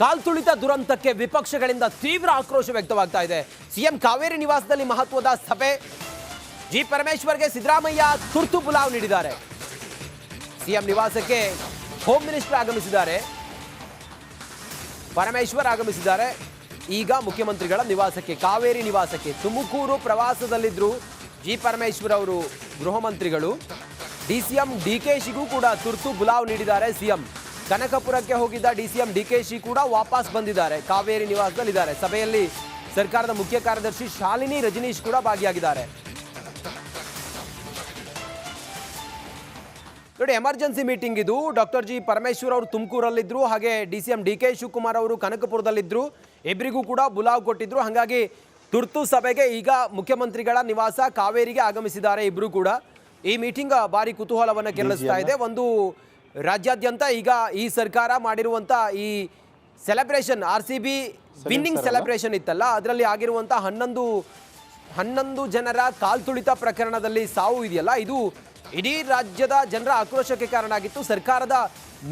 ಕಾಲ್ತುಳಿತ ದುರಂತಕ್ಕೆ ವಿಪಕ್ಷಗಳಿಂದ ತೀವ್ರ ಆಕ್ರೋಶ ವ್ಯಕ್ತವಾಗ್ತಾ ಇದೆ. ಸಿಎಂ ಕಾವೇರಿ ನಿವಾಸದಲ್ಲಿ ಮಹತ್ವದ ಸಭೆ. ಜಿ ಪರಮೇಶ್ವರ್ಗೆ ಸಿದ್ದರಾಮಯ್ಯ ತುರ್ತು ಬುಲಾವ್ ನೀಡಿದ್ದಾರೆ. ಸಿಎಂ ನಿವಾಸಕ್ಕೆ ಹೋಮ್ ಮಿನಿಸ್ಟರ್ ಆಗಮಿಸಿದ್ದಾರೆ. ಪರಮೇಶ್ವರ್ ಆಗಮಿಸಿದ್ದಾರೆ. ಈಗ ಮುಖ್ಯಮಂತ್ರಿಗಳ ನಿವಾಸಕ್ಕೆ, ಕಾವೇರಿ ನಿವಾಸಕ್ಕೆ, ತುಮಕೂರು ಪ್ರವಾಸದಲ್ಲಿದ್ದರು ಜಿ ಪರಮೇಶ್ವರ್ ಅವರು ಗೃಹ ಮಂತ್ರಿಗಳು ಡಿಸಿಎಂ ಡಿಕೆಶಿಗೂ ಕೂಡ ತುರ್ತು ಬುಲಾವ್ ನೀಡಿದ್ದಾರೆ ಸಿಎಂ. ಕನಕಪುರಕ್ಕೆ ಹೋಗಿದ್ದ ಡಿಸಿಎಂ ಡಿಕೆಶಿ ಕೂಡ ವಾಪಸ್ ಬಂದಿದ್ದಾರೆ. ಕಾವೇರಿ ನಿವಾಸದಲ್ಲಿದ್ದಾರೆ. ಸಭೆಯಲ್ಲಿ ಸರ್ಕಾರದ ಮುಖ್ಯ ಕಾರ್ಯದರ್ಶಿ ಶಾಲಿನಿ ರಜನೀಶ್ ಕೂಡ ಭಾಗಿಯಾಗಿದ್ದಾರೆ. ನೋಡಿ ಎಮರ್ಜೆನ್ಸಿ ಮೀಟಿಂಗ್ ಇದು. ಡಾಕ್ಟರ್ ಜಿ ಪರಮೇಶ್ವರ್ ಅವರು ತುಮಕೂರಲ್ಲಿದ್ದರು ಹಾಗೆ D C M D K Shivakumar ಅವರು ಕನಕಪುರದಲ್ಲಿದ್ದರು ಇಬ್ಬರಿಗೂ ಕೂಡ ಬುಲಾವ್ ಕೊಟ್ಟಿದ್ರು. ಹಾಗಾಗಿ ತುರ್ತು ಸಭೆಗೆ ಈಗ ಮುಖ್ಯಮಂತ್ರಿಗಳ ನಿವಾಸ ಕಾವೇರಿಗೆ ಆಗಮಿಸಿದ್ದಾರೆ ಇಬ್ಬರು ಕೂಡ. ಈ ಮೀಟಿಂಗ್ ಭಾರಿ ಕುತೂಹಲವನ್ನು ಕೆರಳಿಸ್ತಾ ಇದೆ. ಒಂದು ರಾಜ್ಯಾದ್ಯಂತ ಈಗ ಈ ಸರ್ಕಾರ ಮಾಡಿರುವಂಥ ಈ celebration R C B winning celebration ಇತ್ತಲ್ಲ ಅದರಲ್ಲಿ ಆಗಿರುವಂಥ ಹನ್ನೊಂದು ಹನ್ನೊಂದು ಜನರ ಕಾಲ್ತುಳಿತ ಪ್ರಕರಣದಲ್ಲಿ ಸಾವು ಇದೆಯಲ್ಲ ಇದು ಇಡೀ ರಾಜ್ಯದ ಜನರ ಆಕ್ರೋಶಕ್ಕೆ ಕಾರಣ ಆಗಿತ್ತು ಸರ್ಕಾರದ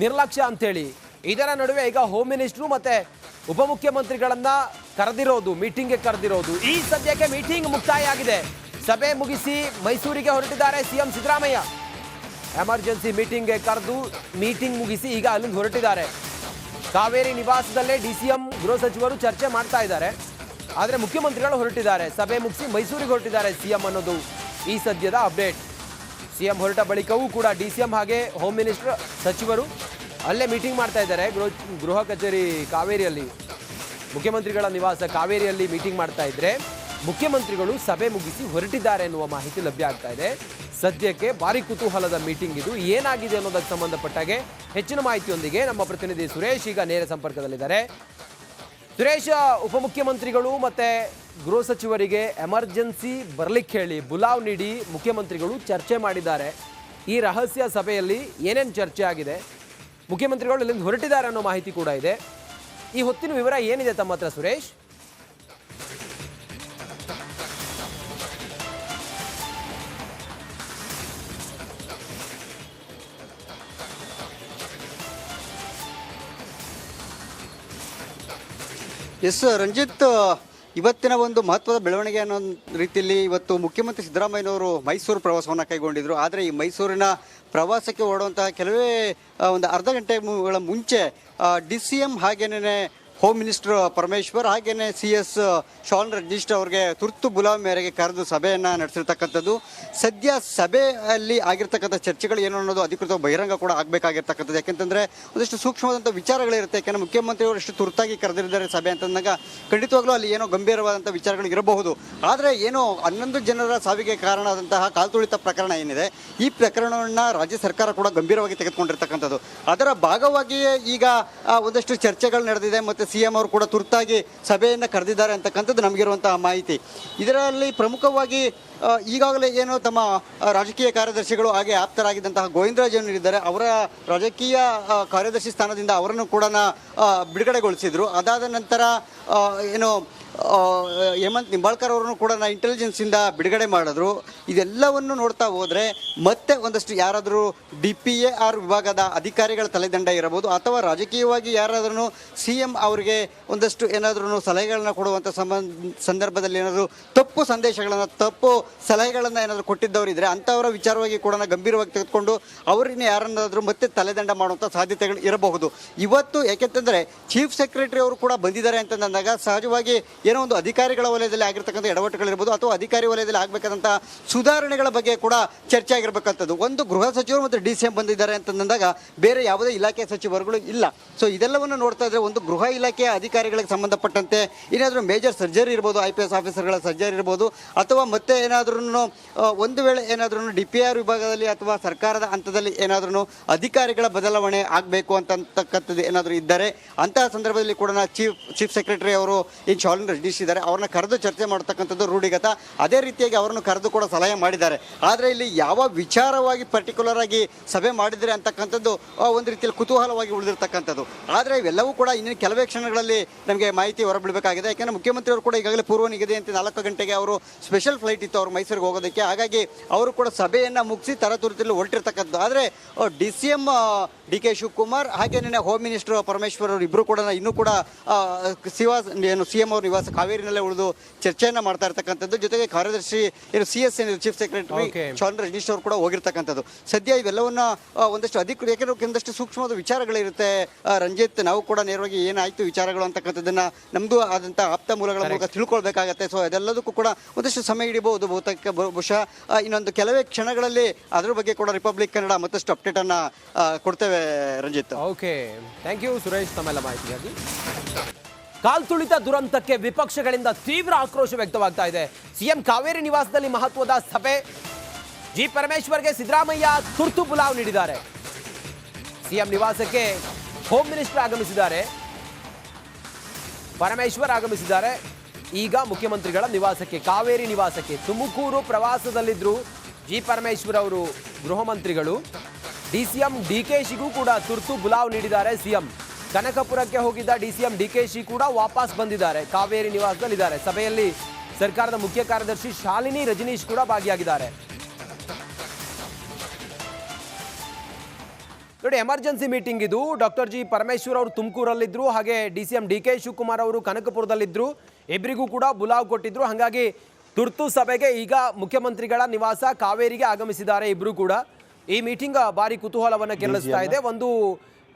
ನಿರ್ಲಕ್ಷ್ಯ ಅಂತೇಳಿ. ಇದರ ನಡುವೆ ಈಗ ಹೋಮ್ ಮಿನಿಸ್ಟ್ರು ಮತ್ತೆ ಉಪಮುಖ್ಯಮಂತ್ರಿಗಳನ್ನ ಕರೆದಿರೋದು ಮೀಟಿಂಗ್ಗೆ ಕರೆದಿರೋದು. ಈ ಸದ್ಯಕ್ಕೆ ಮೀಟಿಂಗ್ ಮುಕ್ತಾಯ ಆಗಿದೆ. ಸಭೆ ಮುಗಿಸಿ ಮೈಸೂರಿಗೆ ಹೊರಟಿದ್ದಾರೆ ಸಿಎಂ ಸಿದ್ದರಾಮಯ್ಯ. ಎಮರ್ಜೆನ್ಸಿ ಮೀಟಿಂಗ್ಗೆ ಕರೆದು ಮೀಟಿಂಗ್ ಮುಗಿಸಿ ಈಗ ಅಲ್ಲಿಂದ ಹೊರಟಿದ್ದಾರೆ. ಕಾವೇರಿ ನಿವಾಸದಲ್ಲೇ ಡಿ ಸಿ ಎಂ ಗೃಹ ಸಚಿವರು ಚರ್ಚೆ ಮಾಡ್ತಾ ಇದ್ದಾರೆ. ಆದರೆ ಮುಖ್ಯಮಂತ್ರಿಗಳು ಹೊರಟಿದ್ದಾರೆ. ಸಭೆ ಮುಗಿಸಿ ಮೈಸೂರಿಗೆ ಹೊರಟಿದ್ದಾರೆ ಸಿಎಂ ಅನ್ನೋದು ಈ ಸದ್ಯದ ಅಪ್ಡೇಟ್. ಸಿಎಂ ಹೊರಟ ಬಳಿಕವೂ ಕೂಡ ಡಿ ಸಿ ಎಂ ಹಾಗೆ ಹೋಮ್ ಮಿನಿಸ್ಟರ್ ಸಚಿವರು ಅಲ್ಲೇ ಮೀಟಿಂಗ್ ಮಾಡ್ತಾ ಇದ್ದಾರೆ. ಗೃಹ ಗೃಹ ಕಚೇರಿ ಕಾವೇರಿಯಲ್ಲಿ. ಮುಖ್ಯಮಂತ್ರಿಗಳ ನಿವಾಸ ಕಾವೇರಿಯಲ್ಲಿ ಮೀಟಿಂಗ್ ಮಾಡ್ತಾ ಇದ್ರೆ ಮುಖ್ಯಮಂತ್ರಿಗಳು ಸಭೆ ಮುಗಿಸಿ ಹೊರಟಿದ್ದಾರೆ ಎನ್ನುವ ಮಾಹಿತಿ ಲಭ್ಯ ಆಗ್ತಾ ಇದೆ. ಸದ್ಯಕ್ಕೆ ಭಾರಿ ಕುತೂಹಲದ ಮೀಟಿಂಗ್ ಇದು. ಏನಾಗಿದೆ ಅನ್ನೋದಕ್ಕೆ ಸಂಬಂಧಪಟ್ಟಾಗೆ ಹೆಚ್ಚಿನ ಮಾಹಿತಿಯೊಂದಿಗೆ ನಮ್ಮ ಪ್ರತಿನಿಧಿ ಸುರೇಶ್ ಈಗ ನೇರ ಸಂಪರ್ಕದಲ್ಲಿದ್ದಾರೆ. ಸುರೇಶ್, ಉಪಮುಖ್ಯಮಂತ್ರಿಗಳು ಮತ್ತೆ ಗೃಹ ಸಚಿವರಿಗೆ ಎಮರ್ಜೆನ್ಸಿ ಬರ್ಲಿಕ್ಕೆ ಹೇಳಿ ಬುಲಾವ್ ನೀಡಿ ಮುಖ್ಯಮಂತ್ರಿಗಳು ಚರ್ಚೆ ಮಾಡಿದ್ದಾರೆ. ಈ ರಹಸ್ಯ ಸಭೆಯಲ್ಲಿ ಏನೇನು ಚರ್ಚೆ ಆಗಿದೆ? ಮುಖ್ಯಮಂತ್ರಿಗಳು ಇಲ್ಲಿಂದ ಹೊರಟಿದ್ದಾರೆ ಅನ್ನೋ ಮಾಹಿತಿ ಕೂಡ ಇದೆ. ಈ ಹೊತ್ತಿನ ವಿವರ ಏನಿದೆ ತಮ್ಮ ಸುರೇಶ್? ಎಸ್ ರಂಜಿತ್ ಇವತ್ತಿನ ಒಂದು ಮಹತ್ವದ ಬೆಳವಣಿಗೆ ಅನ್ನೋ ರೀತಿಯಲ್ಲಿ ಇವತ್ತು ಮುಖ್ಯಮಂತ್ರಿ ಸಿದ್ದರಾಮಯ್ಯನವರು ಮೈಸೂರು ಪ್ರವಾಸವನ್ನು ಕೈಗೊಂಡಿದ್ರು. ಆದರೆ ಈ ಮೈಸೂರಿನ ಪ್ರವಾಸಕ್ಕೆ ಓಡುವಂತಹ ಕೆಲವೇ ಒಂದು ಅರ್ಧ ಗಂಟೆಗಳ ಮುಂಚೆ ಡಿ ಸಿ ಎಂ ಹಾಗೇನೇ ಹೋಮ್ ಮಿನಿಸ್ಟರ್ ಪರಮೇಶ್ವರ್ ಹಾಗೆಯೇ ಸಿ ಎಸ್ ಶಾನ್ ರಜನೀಶ್ ಅವರಿಗೆ ತುರ್ತು ಬುಲಾವ್ ಮೇರೆಗೆ ಕರೆದು ಸಭೆಯನ್ನು ನಡೆಸಿರ್ತಕ್ಕಂಥದ್ದು. ಸದ್ಯ ಸಭೆಯಲ್ಲಿ ಆಗಿರ್ತಕ್ಕಂಥ ಚರ್ಚೆಗಳು ಏನು ಅನ್ನೋದು ಅಧಿಕೃತ ಬಹಿರಂಗ ಕೂಡ ಆಗಬೇಕಾಗಿರ್ತಕ್ಕಂಥದ್ದು. ಯಾಕೆಂತಂದರೆ ಒಂದಷ್ಟು ಸೂಕ್ಷ್ಮವಾದಂಥ ವಿಚಾರಗಳಿರುತ್ತೆ ಯಾಕೆಂದರೆ ಮುಖ್ಯಮಂತ್ರಿಯವರು ಎಷ್ಟು ತುರ್ತಾಗಿ ಕರೆದಿದ್ದಾರೆ ಸಭೆ ಅಂತಂದಾಗ ಖಂಡಿತವಾಗ್ಲೂ ಅಲ್ಲಿ ಏನೋ ಗಂಭೀರವಾದಂಥ ವಿಚಾರಗಳು ಇರಬಹುದು. ಆದರೆ ಏನೋ ಹನ್ನೊಂದು ಜನರ ಸಾವಿಗೆ ಕಾರಣ ಆದಂತಹ ಕಾಲ್ತುಳಿತ ಪ್ರಕರಣ ಏನಿದೆ, ಈ ಪ್ರಕರಣವನ್ನು ರಾಜ್ಯ ಸರ್ಕಾರ ಕೂಡ ಗಂಭೀರವಾಗಿ ತೆಗೆದುಕೊಂಡಿರ್ತಕ್ಕಂಥದ್ದು. ಅದರ ಭಾಗವಾಗಿಯೇ ಈಗ ಒಂದಷ್ಟು ಚರ್ಚೆಗಳು ನಡೆದಿದೆ. ಮತ್ತು ಸಿ ಎಂ ಅವರು ಕೂಡ ತುರ್ತಾಗಿ ಸಭೆಯನ್ನು ಕರೆದಿದ್ದಾರೆ ಅಂತಕ್ಕಂಥದ್ದು ನಮಗಿರುವಂತಹ ಮಾಹಿತಿ. ಇದರಲ್ಲಿ ಪ್ರಮುಖವಾಗಿ ಈಗಾಗಲೇ ಏನು ತಮ್ಮ ರಾಜಕೀಯ ಕಾರ್ಯದರ್ಶಿಗಳು ಹಾಗೆ ಆಪ್ತರಾಗಿದ್ದಂತಹ ಗೋವಿಂದರಾಜ್ ಏನಿದ್ದಾರೆ ಅವರ ರಾಜಕೀಯ ಕಾರ್ಯದರ್ಶಿ ಸ್ಥಾನದಿಂದ ಅವರನ್ನು ಕೂಡ ಬಿಡುಗಡೆಗೊಳಿಸಿದರು. ಅದಾದ ನಂತರ ಏನು ಹೇಮಂತ್ ನಿಂಬಾಳ್ಕರ್ ಅವರನ್ನು ಕೂಡ ಇಂಟೆಲಿಜೆನ್ಸ್ ಇಂದ ಬಿಡುಗಡೆ ಮಾಡಿದ್ರು. ಇದೆಲ್ಲವನ್ನು ನೋಡ್ತಾ ಹೋದ್ರೆ ಮತ್ತೆ ಒಂದಷ್ಟು ಯಾರಾದರೂ ಡಿ ಪಿ ಎ ಆರ್ ವಿಭಾಗದ ಅಧಿಕಾರಿಗಳ ತಲೆದಂಡ ಇರಬಹುದು ಅಥವಾ ರಾಜಕೀಯವಾಗಿ ಯಾರಾದರೂ ಸಿ ಎಂ ಅವರಿಗೆ ಒಂದಷ್ಟು ಏನಾದರೂ ಸಲಹೆಗಳನ್ನ ಕೊಡುವಂಥ ಸಂಬಂಧ, ಸಂದರ್ಭದಲ್ಲಿ ಏನಾದರೂ ತಪ್ಪು ಸಂದೇಶಗಳನ್ನು, ತಪ್ಪು ಸಲಹೆಗಳನ್ನು ಏನಾದರೂ ಕೊಟ್ಟಿದ್ದವರು ಇದ್ದರೆ ಅಂಥವರ ವಿಚಾರವಾಗಿ ಕೂಡ ಗಂಭೀರವಾಗಿ ತೆಗೆದುಕೊಂಡು ಅವರನ್ನ ಯಾರನ್ನಾದರೂ ಮತ್ತೆ ತಲೆದಂಡ ಮಾಡುವಂಥ ಸಾಧ್ಯತೆಗಳು ಇರಬಹುದು. ಇವತ್ತು ಯಾಕೆಂತಂದರೆ ಚೀಫ್ ಸೆಕ್ರೆಟರಿ ಅವರು ಕೂಡ ಬಂದಿದ್ದಾರೆ ಅಂತಂದಾಗ ಸಹಜವಾಗಿ ಏನೋ ಒಂದು ಅಧಿಕಾರಿಗಳ ವಲಯದಲ್ಲಿ ಆಗಿರ್ತಕ್ಕಂಥ ಎಡವಟ್ಟುಗಳಿರ್ಬೋದು ಅಥವಾ ಅಧಿಕಾರಿ ವಲಯದಲ್ಲಿ ಆಗಬೇಕಾದಂಥ ಸುಧಾರಣೆಗಳ ಬಗ್ಗೆ ಕೂಡ ಚರ್ಚೆ ಆಗಿರಬೇಕಂಥದ್ದು ಒಂದು ಗೃಹ ಸಚಿವರು ಮತ್ತು ಡಿ ಸಿ ಎಂ ಬಂದಿದ್ದಾರೆ ಅಂತಂದಾಗ ಬೇರೆ ಯಾವುದೇ ಇಲಾಖೆ ಸಚಿವರುಗಳು ಇಲ್ಲ. ಸೊ ಇದೆಲ್ಲವನ್ನು ನೋಡ್ತಾ ಇದ್ರೆ ಒಂದು ಗೃಹ ಇಲಾಖೆಯ ಅಧಿಕಾರಿಗಳಿಗೆ ಸಂಬಂಧಪಟ್ಟಂತೆ ಏನಾದರೂ ಮೇಜರ್ ಸರ್ಜರಿ ಇರ್ಬೋದು ಐ ಪಿ ಎಸ್ ಆಫೀಸರ್ಗಳ ಸರ್ಜರಿ ಇರ್ಬೋದು, ಅಥವಾ ಮತ್ತೆ ಏನಾದ್ರೂ ಒಂದು ವೇಳೆ ಏನಾದ್ರೂ ಡಿ ಪಿ ಆರ್ ವಿಭಾಗದಲ್ಲಿ ಅಥವಾ ಸರ್ಕಾರದ ಹಂತದಲ್ಲಿ ಏನಾದ್ರೂ ಅಧಿಕಾರಿಗಳ ಬದಲಾವಣೆ ಆಗಬೇಕು ಅಂತಕ್ಕಂಥದ್ದು ಏನಾದರೂ ಇದ್ದರೆ ಅಂತಹ ಸಂದರ್ಭದಲ್ಲಿ ಕೂಡ ಚೀಫ್ ಚೀಫ್ ಸೆಕ್ರೆಟರಿ ಅವರು ಏನು ಶಾಲಿನ್ ರಚಿಸಿದ್ದಾರೆ. ಅವ್ರನ್ನ ಕರೆದು ಚರ್ಚೆ ಮಾಡತಕ್ಕಂಥದ್ದು ರೂಢಿಗತ. ಅದೇ ರೀತಿಯಾಗಿ ಅವರನ್ನು ಕರೆದು ಕೂಡ ಸಲಹೆ ಮಾಡಿದ್ದಾರೆ. ಆದರೆ ಇಲ್ಲಿ ಯಾವ ವಿಚಾರವಾಗಿ ಪರ್ಟಿಕ್ಯುಲರ್ ಆಗಿ ಸಭೆ ಮಾಡಿದರೆ ಅಂತಕ್ಕಂಥದ್ದು ಒಂದು ರೀತಿಯಲ್ಲಿ ಕುತೂಹಲವಾಗಿ ಉಳಿದಿರ್ತಕ್ಕಂಥದ್ದು. ಆದರೆ ಇವೆಲ್ಲವೂ ಕೂಡ ಇನ್ನೇನು ಕೆಲವೇ ಕ್ಷಣಗಳಲ್ಲಿ ನಮಗೆ ಮಾಹಿತಿ ಹೊರಬಿಡಬೇಕಾಗಿದೆ. ಯಾಕೆಂದರೆ ಮುಖ್ಯಮಂತ್ರಿಯವರು ಕೂಡ ಈಗಾಗಲೇ ಪೂರ್ವ ನಿಗದಿಯಂತೆ ನಾಲ್ಕು ಗಂಟೆಗೆ ಅವರು ಸ್ಪೆಷಲ್ ಫ್ಲೈಟ್ ಇತ್ತು. ಅವ್ರ ಮೈಸೂರಿಗೆ ಹೋಗೋದಕ್ಕೆ. ಹಾಗಾಗಿ ಅವರು ಕೂಡ ಸಭೆಯನ್ನ ಮುಗಿಸಿ ತರತುರಿತಲ್ಲಿ ಹೊರಟಿರ್ತಕ್ಕಂಥದ್ದು. ಆದರೆ D C M D K Shivakumar ಹಾಗೇನೇ ಹೋಮ್ ಮಿನಿಸ್ಟರ್ ಪರಮೇಶ್ವರ್ ಅವರು ಇಬ್ಬರು ಕೂಡ ಇನ್ನೂ ಕೂಡ ಶಿವಾಸ್ ಸಿವಾಸ್ ಏನು ಸಿ ಎಂ ಅವ್ರ ನಿವಾಸ ಕಾವೇರಿನಲ್ಲೇ ಉಳಿದು ಚರ್ಚೆಯನ್ನು ಮಾಡ್ತಾ ಇರ್ತಕ್ಕಂಥದ್ದು. ಜೊತೆಗೆ ಕಾರ್ಯದರ್ಶಿ ಏನು C S chief secretary. Shan Rajneesh ಅವರು ಕೂಡ ಹೋಗಿರ್ತಕ್ಕಂಥದ್ದು. ಸದ್ಯ ಇವೆಲ್ಲವನ್ನ ಒಂದಷ್ಟು ಅಧಿಕ ಯಾಕೆಂದ್ರೆ ಒಂದಷ್ಟು ಸೂಕ್ಷ್ಮವಾದ ವಿಚಾರಗಳಿರುತ್ತೆ. ರಂಜಿತ್ ನಾವು ಕೂಡ ನೇರವಾಗಿ ಏನಾಯ್ತು ವಿಚಾರಗಳು ಅಂತಕ್ಕಂಥದ್ದನ್ನ ನಮ್ದು ಆದಂಥ ಆಪ್ತ ಮೂಲಗಳ ಮೂಲಕ ತಿಳ್ಕೊಳ್ಬೇಕಾಗತ್ತೆ. ಸೊ ಅದೆಲ್ಲದಕ್ಕೂ ಕೂಡ ಒಂದಷ್ಟು ಸಮಯ ಹಿಡಿಬಹುದು ಬಹುತೇಕ ಬಹು- ಬಹುಶಃ ಇನ್ನೊಂದು ಕೆಲವೇ ಕ್ಷಣಗಳಲ್ಲಿ ಅದರ ಬಗ್ಗೆ ಕೂಡ ರಿಪಬ್ಲಿಕ್ ಕನ್ನಡ ಮತ್ತಷ್ಟು ಅಪ್ಡೇಟ್ ಅನ್ನ ಕೊಡ್ತೇವೆ Ranjit. Okay thank you Suresh ತಮ್ಮೆಲ್ಲ ಮಾಹಿತಿಗಾಗಿ. ಕಾಲ್ತುಳಿತ ದುರಂತಕ್ಕೆ ವಿಪಕ್ಷಗಳಿಂದ ತೀವ್ರ ಆಕ್ರೋಶ ವ್ಯಕ್ತವಾಗ್ತಾ ಇದೆ. ಸಿಎಂ ಕಾವೇರಿ ನಿವಾಸದಲ್ಲಿ ಮಹತ್ವದ ಸಭೆ. ಜಿ ಪರಮೇಶ್ವರ್ಗೆ ಸಿದ್ದರಾಮಯ್ಯ ತುರ್ತು ಪುಲಾವ್ ನೀಡಿದ್ದಾರೆ. ಸಿಎಂ ನಿವಾಸಕ್ಕೆ ಹೋಮ್ ಮಿನಿಸ್ಟರ್ ಆಗಮಿಸಿದ್ದಾರೆ. ಪರಮೇಶ್ವರ್ ಆಗಮಿಸಿದ್ದಾರೆ. ಈಗ ಮುಖ್ಯಮಂತ್ರಿಗಳ ನಿವಾಸಕ್ಕೆ, ಕಾವೇರಿ ನಿವಾಸಕ್ಕೆ. ತುಮಕೂರು ಪ್ರವಾಸದಲ್ಲಿದ್ದರು ಜಿ ಪರಮೇಶ್ವರ್ ಅವರು ಗೃಹ ಮಂತ್ರಿಗಳು. D C M, D K ಶಿಗೂ ಕೂಡ ತುರ್ತು ಬುಲಾವ್ ನೀಡಿದ್ದಾರೆ ಸಿಎಂ ಕನಕಪುರಕ್ಕೆ ಹೋಗಿದ್ದ D C M, D K ಕೂಡ ವಾಪಸ್ ಬಂದಿದ್ದಾರೆ. ಕಾವೇರಿ ನಿವಾಸದಲ್ಲಿದ್ದಾರೆ. ಸಭೆಯಲ್ಲಿ ಸರ್ಕಾರದ ಮುಖ್ಯ ಕಾರ್ಯದರ್ಶಿ ಶಾಲಿನಿ ರಜನೀಶ್ ಕೂಡ ಭಾಗಿಯಾಗಿದ್ದಾರೆ. ನೋಡಿ, ಎಮರ್ಜೆನ್ಸಿ ಮೀಟಿಂಗ್ ಇದು. ಡಾಕ್ಟರ್ ಜಿ ಪರಮೇಶ್ವರ್ ಅವರು ತುಮಕೂರಲ್ಲಿದ್ದರು ಹಾಗೆ D C M, D K Shivakumar ಅವರು ಕನಕಪುರದಲ್ಲಿದ್ದರು ಇಬ್ಬರಿಗೂ ಕೂಡ ಬುಲಾವ್ ಕೊಟ್ಟಿದ್ರು. ಹಾಗಾಗಿ ತುರ್ತು ಸಭೆಗೆ ಈಗ ಮುಖ್ಯಮಂತ್ರಿಗಳ ನಿವಾಸ ಕಾವೇರಿಗೆ ಆಗಮಿಸಿದ್ದಾರೆ ಇಬ್ಬರು ಕೂಡ. ಈ ಮೀಟಿಂಗ್ ಭಾರಿ ಕುತೂಹಲವನ್ನು ಕೆರಳಿಸ್ತಾ ಇದೆ. ಒಂದು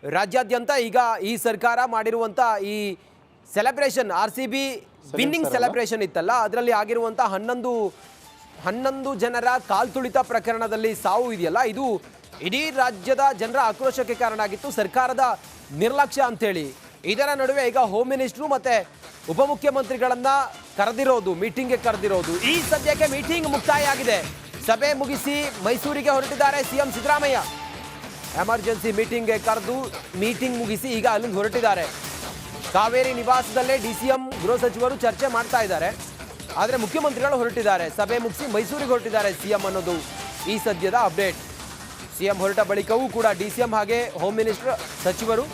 ರಾಜ್ಯಾದ್ಯಂತ ಈಗ ಈ ಸರ್ಕಾರ ಮಾಡಿರುವಂಥ ಈ celebration R C B winning celebration ಇತ್ತಲ್ಲ ಅದರಲ್ಲಿ ಆಗಿರುವಂಥ ಹನ್ನೊಂದು ಹನ್ನೊಂದು ಜನರ ಕಾಲ್ತುಳಿತ ಪ್ರಕರಣದಲ್ಲಿ ಸಾವು ಇದೆಯಲ್ಲ ಇದು ಇಡೀ ರಾಜ್ಯದ ಜನರ ಆಕ್ರೋಶಕ್ಕೆ ಕಾರಣ ಆಗಿತ್ತು. ಸರ್ಕಾರದ ನಿರ್ಲಕ್ಷ್ಯ ಅಂತೇಳಿ. ಇದರ ನಡುವೆ ಈಗ ಹೋಮ್ ಮಿನಿಸ್ಟ್ರು ಮತ್ತೆ ಉಪಮುಖ್ಯಮಂತ್ರಿಗಳನ್ನ ಕರೆದಿರೋದು, ಮೀಟಿಂಗ್ಗೆ ಕರೆದಿರೋದು, ಈ ಸದ್ಯಕ್ಕೆ ಮೀಟಿಂಗ್ ಮುಕ್ತಾಯ ಆಗಿದೆ ಸಭೆ ಮುಗಿಸಿ ಮೈಸೂರಿಗೆ ಹೊರಟಿದ್ದಾರೆ ಸಿಎಂ ಸಿದ್ದರಾಮಯ್ಯ. ಎಮರ್ಜೆನ್ಸಿ ಮೀಟಿಂಗ್ಗೆ ಕರೆದು ಮೀಟಿಂಗ್ ಮುಗಿಸಿ ಈಗ ಅಲ್ಲಿಂದ ಹೊರಟಿದ್ದಾರೆ. ಕಾವೇರಿ ನಿವಾಸದಲ್ಲೇ ಡಿ ಸಿ ಎಂ ಗೃಹ ಸಚಿವರು ಚರ್ಚೆ ಮಾಡ್ತಾ ಇದ್ದಾರೆ. ಆದರೆ ಮುಖ್ಯಮಂತ್ರಿಗಳು ಹೊರಟಿದ್ದಾರೆ. ಸಭೆ ಮುಗಿಸಿ ಮೈಸೂರಿಗೆ ಹೊರಟಿದ್ದಾರೆ ಸಿಎಂ ಅನ್ನೋದು ಈ ಸದ್ಯದ ಅಪ್ಡೇಟ್. ಸಿಎಂ ಹೊರಟ ಬಳಿಕವೂ ಕೂಡ ಡಿ ಸಿ ಎಂ ಹಾಗೆ ಹೋಮ್ ಮಿನಿಸ್ಟರ್ ಸಚಿವರು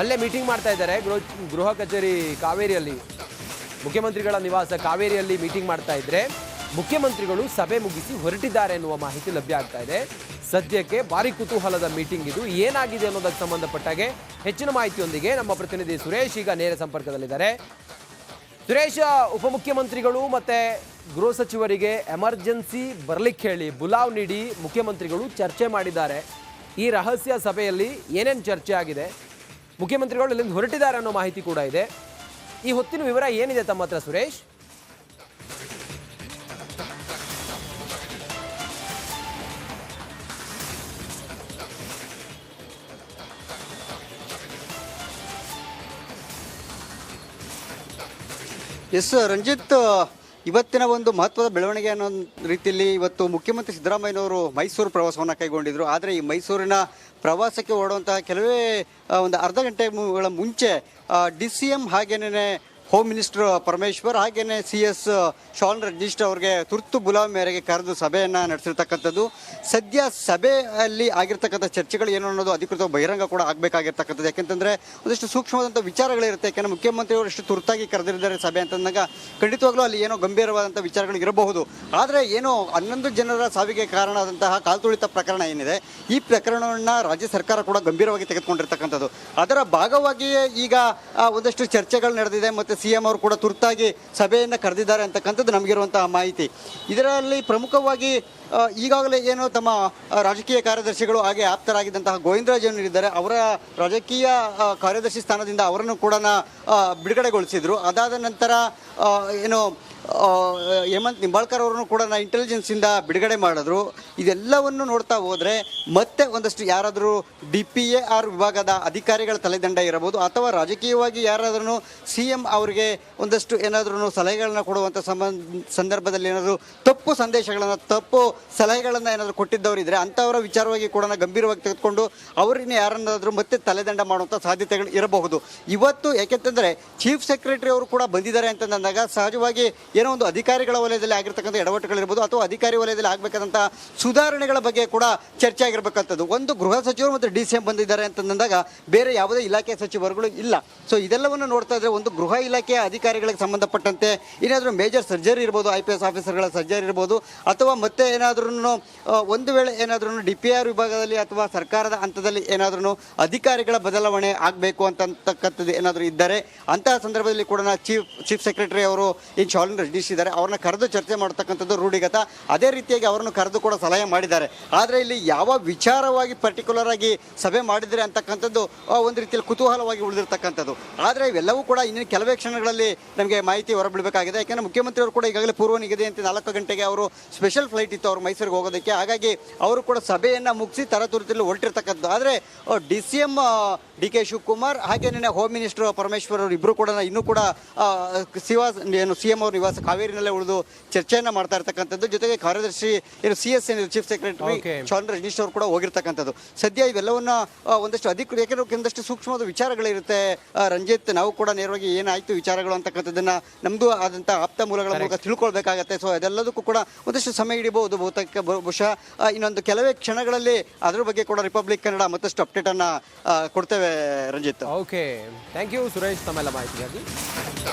ಅಲ್ಲೇ ಮೀಟಿಂಗ್ ಮಾಡ್ತಾ ಇದ್ದಾರೆ. ಗೃಹ ಗೃಹ ಕಚೇರಿ ಕಾವೇರಿಯಲ್ಲಿ ಮುಖ್ಯಮಂತ್ರಿಗಳ ನಿವಾಸ ಕಾವೇರಿಯಲ್ಲಿ ಮೀಟಿಂಗ್ ಮಾಡ್ತಾ ಇದ್ರೆ ಮುಖ್ಯಮಂತ್ರಿಗಳು ಸಭೆ ಮುಗಿಸಿ ಹೊರಟಿದ್ದಾರೆ ಎನ್ನುವ ಮಾಹಿತಿ ಲಭ್ಯ ಆಗ್ತಾ ಇದೆ. ಸದ್ಯಕ್ಕೆ ಭಾರಿ ಕುತೂಹಲದ ಮೀಟಿಂಗ್ ಇದು. ಏನಾಗಿದೆ ಅನ್ನೋದಕ್ಕೆ ಸಂಬಂಧಪಟ್ಟಾಗೆ ಹೆಚ್ಚಿನ ಮಾಹಿತಿಯೊಂದಿಗೆ ನಮ್ಮ ಪ್ರತಿನಿಧಿ ಸುರೇಶ್ ಈಗ ನೇರ ಸಂಪರ್ಕದಲ್ಲಿದ್ದಾರೆ. ಸುರೇಶ್, ಉಪಮುಖ್ಯಮಂತ್ರಿಗಳು ಮತ್ತೆ ಗೃಹ ಸಚಿವರಿಗೆ ಎಮರ್ಜೆನ್ಸಿ ಬರ್ಲಿಕ್ಕೆ ಹೇಳಿ ಬುಲಾವ್ ನೀಡಿ ಮುಖ್ಯಮಂತ್ರಿಗಳು ಚರ್ಚೆ ಮಾಡಿದ್ದಾರೆ. ಈ ರಹಸ್ಯ ಸಭೆಯಲ್ಲಿ ಏನೇನು ಚರ್ಚೆ ಆಗಿದೆ? ಮುಖ್ಯಮಂತ್ರಿಗಳು ಇಲ್ಲಿಂದ ಹೊರಟಿದ್ದಾರೆ ಅನ್ನೋ ಮಾಹಿತಿ ಕೂಡ ಇದೆ. ಈ ಹೊತ್ತಿನ ವಿವರ ಏನಿದೆ ತಮ್ಮ ಹತ್ರ, ಸುರೇಶ್? ಎಸ್ ರಂಜಿತ್ ಇವತ್ತಿನ ಒಂದು ಮಹತ್ವದ ಬೆಳವಣಿಗೆ ಅನ್ನೋ ರೀತಿಯಲ್ಲಿ ಇವತ್ತು ಮುಖ್ಯಮಂತ್ರಿ ಸಿದ್ದರಾಮಯ್ಯನವರು ಮೈಸೂರು ಪ್ರವಾಸವನ್ನು ಕೈಗೊಂಡಿದ್ದರು ಆದರೆ ಈ ಮೈಸೂರಿನ ಪ್ರವಾಸಕ್ಕೆ ಓಡುವಂತಹ ಕೆಲವೇ ಒಂದು ಅರ್ಧ ಗಂಟೆಗಳ ಮುಂಚೆ ಡಿ ಸಿ ಎಂ ಹಾಗೇನೇ ಹೋಮ್ ಮಿನಿಸ್ಟರ್ ಪರಮೇಶ್ವರ್ ಹಾಗೆಯೇ ಸಿ ಎಸ್ ಶಾನ್ ರಜನೀಶ್ ಅವರಿಗೆ ತುರ್ತು ಬುಲಾವ್ ಮೇರೆಗೆ ಕರೆದು ಸಭೆಯನ್ನು ನಡೆಸಿರ್ತಕ್ಕಂಥದ್ದು. ಸದ್ಯ ಸಭೆಯಲ್ಲಿ ಆಗಿರ್ತಕ್ಕಂಥ ಚರ್ಚೆಗಳು ಏನು ಅನ್ನೋದು ಅಧಿಕೃತ ಬಹಿರಂಗ ಕೂಡ ಆಗಬೇಕಾಗಿರ್ತಕ್ಕಂಥದ್ದು. ಯಾಕೆಂತಂದರೆ ಒಂದಷ್ಟು ಸೂಕ್ಷ್ಮವಾದಂಥ ವಿಚಾರಗಳಿರುತ್ತೆ. ಯಾಕೆಂದರೆ ಮುಖ್ಯಮಂತ್ರಿಯವರು ಎಷ್ಟು ತುರ್ತಾಗಿ ಕರೆದಿದ್ದಾರೆ ಸಭೆ ಅಂತಂದಾಗ ಖಂಡಿತವಾಗ್ಲೂ ಅಲ್ಲಿ ಏನೋ ಗಂಭೀರವಾದಂಥ ವಿಚಾರಗಳು ಇರಬಹುದು. ಆದರೆ ಏನೋ ಹನ್ನೊಂದು ಜನರ ಸಾವಿಗೆ ಕಾರಣ ಆದಂತಹ ಕಾಲ್ತುಳಿತ ಪ್ರಕರಣ ಏನಿದೆ, ಈ ಪ್ರಕರಣವನ್ನು ರಾಜ್ಯ ಸರ್ಕಾರ ಕೂಡ ಗಂಭೀರವಾಗಿ ತೆಗೆದುಕೊಂಡಿರ್ತಕ್ಕಂಥದ್ದು. ಅದರ ಭಾಗವಾಗಿಯೇ ಈಗ ಒಂದಷ್ಟು ಚರ್ಚೆಗಳು ನಡೆದಿದೆ. ಮತ್ತು ಸಿ ಎಂ ಅವರು ಕೂಡ ತುರ್ತಾಗಿ ಸಭೆಯನ್ನು ಕರೆದಿದ್ದಾರೆ ಅಂತಕ್ಕಂಥದ್ದು ನಮಗಿರುವಂತಹ ಮಾಹಿತಿ. ಇದರಲ್ಲಿ ಪ್ರಮುಖವಾಗಿ ಈಗಾಗಲೇ ಏನು ತಮ್ಮ ರಾಜಕೀಯ ಕಾರ್ಯದರ್ಶಿಗಳು ಹಾಗೆ ಆಪ್ತರಾಗಿದ್ದಂತಹ ಗೋವಿಂದರಾಜ್ ಏನಿದ್ದಾರೆ ಅವರ ರಾಜಕೀಯ ಕಾರ್ಯದರ್ಶಿ ಸ್ಥಾನದಿಂದ ಅವರನ್ನು ಕೂಡ ಬಿಡುಗಡೆಗೊಳಿಸಿದರು. ಅದಾದ ನಂತರ ಏನು ಹೇಮಂತ್ ನಿಂಬಾಳ್ಕರ್ ಅವರನ್ನು ಕೂಡ ಇಂಟೆಲಿಜೆನ್ಸ್ ಇಂದ ಬಿಡುಗಡೆ ಮಾಡಿದ್ರು. ಇದೆಲ್ಲವನ್ನು ನೋಡ್ತಾ ಹೋದ್ರೆ ಮತ್ತೆ ಒಂದಷ್ಟು ಯಾರಾದರೂ ಡಿ ಪಿ ಎ ಆರ್ ವಿಭಾಗದ ಅಧಿಕಾರಿಗಳ ತಲೆದಂಡ ಇರಬಹುದು ಅಥವಾ ರಾಜಕೀಯವಾಗಿ ಯಾರಾದ್ರೂ ಸಿ ಎಂ ಅವರಿಗೆ ಒಂದಷ್ಟು ಏನಾದ್ರೂ ಸಲಹೆಗಳನ್ನ ಕೊಡುವಂಥ ಸಂಬಂಧ, ಸಂದರ್ಭದಲ್ಲಿ ಏನಾದರೂ ತಪ್ಪು ಸಂದೇಶಗಳನ್ನು, ತಪ್ಪು ಸಲಹೆಗಳನ್ನು ಏನಾದರೂ ಕೊಟ್ಟಿದ್ದವರು ಇದ್ರೆ ಅಂಥವರ ವಿಚಾರವಾಗಿ ಕೂಡ ಗಂಭೀರವಾಗಿ ತೆಗೆದುಕೊಂಡು ಅವರಿನ ಯಾರನ್ನಾದರೂ ಮತ್ತೆ ತಲೆದಂಡ ಮಾಡುವಂಥ ಸಾಧ್ಯತೆಗಳು ಇರಬಹುದು. ಇವತ್ತು ಯಾಕೆಂತಂದ್ರೆ ಚೀಫ್ ಸೆಕ್ರೆಟರಿ ಅವರು ಕೂಡ ಬಂದಿದ್ದಾರೆ ಅಂತ ಅಂದಾಗ ಸಹಜವಾಗಿ ಏನೋ ಒಂದು ಅಧಿಕಾರಿಗಳ ವಲಯದಲ್ಲಿ ಆಗಿರ್ತಕ್ಕಂಥ ಎಡವಟ್ಟುಗಳಿರ್ಬೋದು ಅಥವಾ ಅಧಿಕಾರಿ ವಲಯದಲ್ಲಿ ಆಗಬೇಕಾದಂಥ ಸುಧಾರಣೆಗಳ ಬಗ್ಗೆ ಕೂಡ ಚರ್ಚೆ ಆಗಿರಬೇಕಂತದ್ದು. ಒಂದು ಗೃಹ ಸಚಿವರು ಮತ್ತು ಡಿ ಸಿ ಎಂ ಬಂದಿದ್ದಾರೆ ಅಂತಂದಾಗ ಬೇರೆ ಯಾವುದೇ ಇಲಾಖೆ ಸಚಿವರುಗಳು ಇಲ್ಲ. ಸೊ ಇದೆಲ್ಲವನ್ನು ನೋಡ್ತಾ ಇದ್ರೆ ಒಂದು ಗೃಹ ಇಲಾಖೆಯ ಅಧಿಕಾರಿಗಳಿಗೆ ಸಂಬಂಧಪಟ್ಟಂತೆ ಏನಾದರೂ ಮೇಜರ್ ಸರ್ಜರಿ ಇರ್ಬೋದು ಐ ಪಿ ಎಸ್ ಆಫೀಸರ್ಗಳ ಸರ್ಜರಿ ಇರ್ಬೋದು, ಅಥವಾ ಮತ್ತೆ ಏನಾದ್ರೂ ಒಂದು ವೇಳೆ ಏನಾದ್ರೂ ಡಿ ಪಿ ಆರ್ ವಿಭಾಗದಲ್ಲಿ ಅಥವಾ ಸರ್ಕಾರದ ಹಂತದಲ್ಲಿ ಏನಾದ್ರೂ ಅಧಿಕಾರಿಗಳ ಬದಲಾವಣೆ ಆಗಬೇಕು ಅಂತಕ್ಕಂಥದ್ದು ಏನಾದರೂ ಇದ್ದರೆ ಅಂತಹ ಸಂದರ್ಭದಲ್ಲಿ ಕೂಡ ಚೀಫ್ ಚೀಫ್ ಸೆಕ್ರೆಟರಿ ಅವರು ಈ ಶಾಲಿನ ರಜನೀಶ್ ಅವ್ರನ್ನ ಕರೆದು ಚರ್ಚೆ ಮಾಡತಕ್ಕಂಥದ್ದು ರೂಢಿಗತ. ಅದೇ ರೀತಿಯಾಗಿ ಅವರನ್ನು ಕರೆದು ಕೂಡ ಸಲಹೆ ಮಾಡಿದ್ದಾರೆ. ಆದರೆ ಇಲ್ಲಿ ಯಾವ ವಿಚಾರವಾಗಿ ಪರ್ಟಿಕ್ಯುಲರ್ ಆಗಿ ಸಭೆ ಮಾಡಿದರೆ ಅಂತಕ್ಕಂಥದ್ದು ಒಂದು ರೀತಿಯಲ್ಲಿ ಕುತೂಹಲವಾಗಿ ಉಳಿದಿರ್ತಕ್ಕಂಥದ್ದು. ಆದರೆ ಇವೆಲ್ಲವೂ ಕೂಡ ಇನ್ನೇನು ಕೆಲವೇ ಕ್ಷಣಗಳಲ್ಲಿ ನಮಗೆ ಮಾಹಿತಿ ಹೊರಬಿಡಬೇಕಾಗಿದೆ. ಯಾಕೆಂದರೆ ಮುಖ್ಯಮಂತ್ರಿಯವರು ಕೂಡ ಈಗಾಗಲೇ ಪೂರ್ವ ನಿಗದಿಯಂತೆ ನಾಲ್ಕು ಗಂಟೆಗೆ ಅವರು ಸ್ಪೆಷಲ್ ಫ್ಲೈಟ್ ಇತ್ತು ಅವರು ಮೈಸೂರಿಗೆ ಹೋಗೋದಕ್ಕೆ. ಹಾಗಾಗಿ ಅವರು ಕೂಡ ಸಭೆಯನ್ನು ಮುಗಿಸಿ ತರತುರಿತಲ್ಲಿ ಹೊರಟಿರ್ತಕ್ಕಂಥದ್ದು. ಆದರೆ D C M D K Shivakumar ಹಾಗೆ ನಿನ್ನೆ ಹೋಮ್ ಮಿನಿಸ್ಟರ್ ಪರಮೇಶ್ವರ್ ಅವರು ಇಬ್ಬರು ಕೂಡ ಇನ್ನೂ ಕೂಡ ಆ, ಸಿವಾಸ್ ಏನು ಸಿ ಎಂ ಅವ್ರ ನಿವಾಸ ಕಾವೇರಿನಲ್ಲೇ ಉಳಿದು ಚರ್ಚೆಯನ್ನು ಮಾಡ್ತಾ ಇರ್ತಕ್ಕಂಥದ್ದು. ಜೊತೆಗೆ ಕಾರ್ಯದರ್ಶಿ ಏನು ಸಿ ಎಸ್ ಏನಿದೆ ಚೀಫ್ ಸೆಕ್ರೆಟರಿ. ಶಾನ್ ರಜನೀಶ್ ಅವರು ಕೂಡ ಹೋಗಿರ್ತಕ್ಕಂಥದ್ದು. ಸದ್ಯ ಇವೆಲ್ಲವನ್ನ ಒಂದಷ್ಟು ಅಧಿಕೃತ ಯಾಕೆಂದ್ರೆ ಒಂದಷ್ಟು ಸೂಕ್ಷ್ಮವಾದ ವಿಚಾರಗಳಿರುತ್ತೆ. ರಂಜಿತ್ ನಾವು ಕೂಡ ನೇರವಾಗಿ ಏನಾಯ್ತು ವಿಚಾರಗಳು ಅಂತಕ್ಕಂಥದ್ದನ್ನ ನಮ್ದು ಆದಂಥ ಆಪ್ತ ಮೂಲಗಳ ಮೂಲಕ ತಿಳ್ಕೊಳ್ಬೇಕಾಗತ್ತೆ. ಸೊ ಅದೆಲ್ಲದಕ್ಕೂ ಕೂಡ ಒಂದಷ್ಟು ಸಮಯ ಹಿಡಿಬಹುದು ಬಹುತೇಕ ಬಹುಶಃ ಇನ್ನೊಂದು ಕೆಲವೇ ಕ್ಷಣಗಳಲ್ಲಿ ಅದ್ರ ಬಗ್ಗೆ ಕೂಡ ರಿಪಬ್ಲಿಕ್ ಕನ್ನಡ ಮತ್ತಷ್ಟು ಅಪ್ಡೇಟ್ ಅನ್ನ ಕೊಡ್ತೇವೆ. Ranjit okay thank you Suresh ತಮ್ಮೆಲ್ಲ ಮಾಹಿತಿಗಾಗಿ.